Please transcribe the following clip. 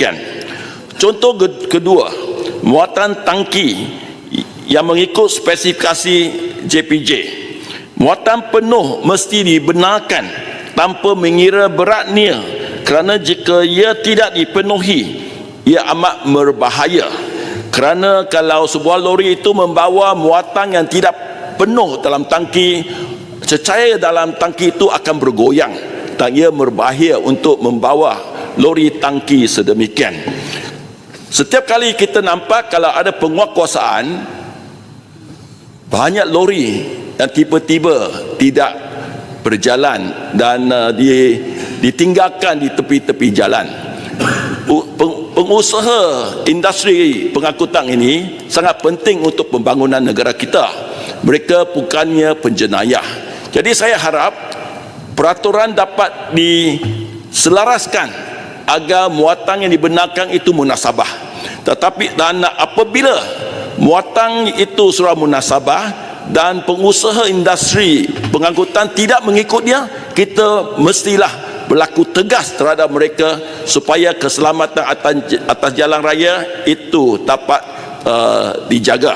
Sekian. Contoh ke- kedua, muatan tangki yang mengikut spesifikasi JPJ. Muatan penuh mesti dibenarkan tanpa mengira beratnya kerana jika ia tidak dipenuhi, ia amat berbahaya. Kerana kalau sebuah lori itu membawa muatan yang tidak penuh dalam tangki, cecair dalam tangki itu akan bergoyang dan ia berbahaya untuk membawa lori tangki sedemikian. Setiap kali kita nampak kalau ada penguatkuasaan banyak lori yang tiba-tiba tidak berjalan dan uh, di, ditinggalkan di tepi-tepi jalan. Pengusaha industri pengangkutan ini sangat penting untuk pembangunan negara kita. Mereka bukannya penjenayah. Jadi saya harap peraturan dapat diselaraskan agar muatan yang dibenarkan itu munasabah. Tetapi dan apabila muatan itu surah munasabah dan pengusaha industri pengangkutan tidak mengikutnya, kita mestilah berlaku tegas terhadap mereka supaya keselamatan atas, jalan raya itu dapat uh, dijaga.